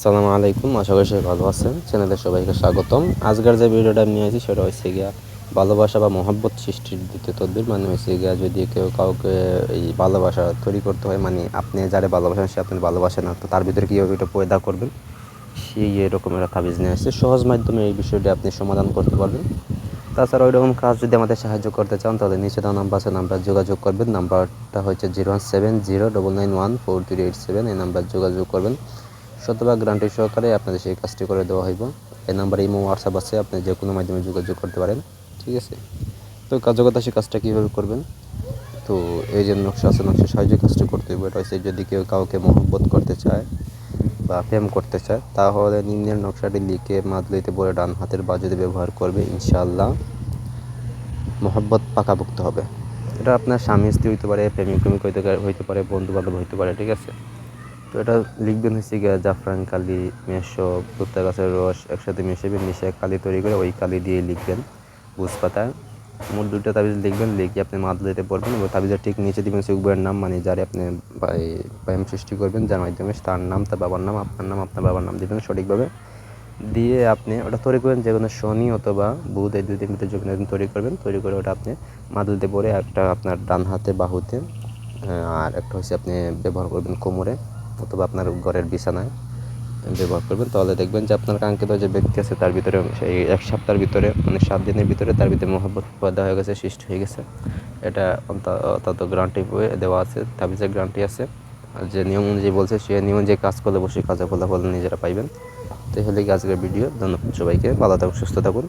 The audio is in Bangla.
আসসালামু আলাইকুম, আশা করি সবাই ভালো আছেন। চ্যানেলে সবাইকে স্বাগতম। আজকের যে ভিডিওটা আমি নিয়ে আসি সেটা হচ্ছে গিয়া ভালোবাসা বা মহব্বত সৃষ্টির দ্বিতীয় তদ্বির। মানে হচ্ছে গিয়া যদি কেউ কাউকে এই ভালোবাসা তৈরি করতে হয় মানে আপনি যারে ভালোবাসেন, সে আপনি ভালোবাসে না, তো তার ভিতরে কীভাবে এটা পয়দা করবেন? সেই এরকম একটা নিয়ে আসছে সহজ মাধ্যমে এই বিষয়টি আপনি সমাধান করতে পারবেন। তাছাড়া ওই রকম কাজ যদি আমাদের সাহায্য করতে চান, তাহলে নিচে দেওয়া নাম্বার আছে নাম্বার যোগাযোগ করবেন। নাম্বারটা হচ্ছে zero one seven zero double nine one four three eight seven এই নাম্বার যোগাযোগ করবেন। শতভাগ গ্যারান্টি সহকারে আপনাদের সেই কাজটি করে দেওয়া হইব। এই নাম্বারে ইমো, হোয়াটসঅ্যাপ আছে, আপনি যে কোনো মাধ্যমে যোগাযোগ করতে পারেন। ঠিক আছে? তো কার্যকতা সেই কাজটা কীভাবে করবেন? তো এই যে নকশা আছে, নকশা সাহায্যে কাজটা করতে হবে এটা হচ্ছে যদি কেউ কাউকে মহব্বত করতে চায় বা প্রেম করতে চায়, তাহলে নিম্নের নকশাটি লিখে মাদলিতে বলে ডান হাতের বাজুতে ব্যবহার করবে। ইনশাআল্লাহ মহব্বত পাকাভুক্ত হবে। এটা আপনার স্বামী, স্ত্রী হইতে পারে, প্রেমিক প্রেমিক হইতে হইতে পারে বন্ধু বান্ধব হইতে পারে, ঠিক আছে? তো এটা লিখবেন হচ্ছে গিয়ে জাফরান, কালি, মেশো ভুট্টা গাছের রস একসাথে মিশাবেন মিশিয়ে কালি তৈরি করে ওই কালি দিয়ে লিখবেন পাতায় মোট দুটো তাবিজ লিখবেন, লিখে আপনি মাদলিতে পড়বেন এবং তাবিজের ঠিক নিচে দিবেন সুকবরের নাম মানে যারে আপনি বা- এই প্রেম সৃষ্টি করবেন, যার মাধ্যমে তার নাম, তার বাবার নাম, আপনার নাম, আপনার বাবার নাম দিবেন সঠিকভাবে। দিয়ে আপনি ওটা তৈরি করবেন যে কোনো শনি অথবা বুধ, এই দুই দিন ভিতরে যে কোনো একদিন তৈরি করবেন, তৈরি করে ওটা আপনি মাদুলিতে পরে একটা আপনার ডান হাতে, বাহুতে আর একটা হচ্ছে আপনি ব্যবহার করবেন কোমরে। অথবা আপনার ঘরের বিছানায় ব্যবহার করবেন। তাহলে দেখবেন যে আপনার কাঙ্ক্ষিত যে ব্যক্তি আছে, তার ভিতরে সেই এক সপ্তাহের ভিতরে মানে সাত দিনের ভিতরে তার ভিতরে মহব্বত পয়দা হয়ে গেছে, সৃষ্টি হয়ে গেছে। এটা অন্ত- অন্তত গ্যারান্টি দেওয়া আছে তার তাবিজের গ্যারান্টি আছে। আর যে নিয়ম অনুযায়ী বলছে, সে নিয়ম অনুযায়ী কাজ করলে বসে কাজে ফলাফল নিজেরা পাইবেন। তো এই হলে আজকের ভিডিও। ধন্যবাদ সবাইকে। ভালো থাকুন, সুস্থ থাকুন।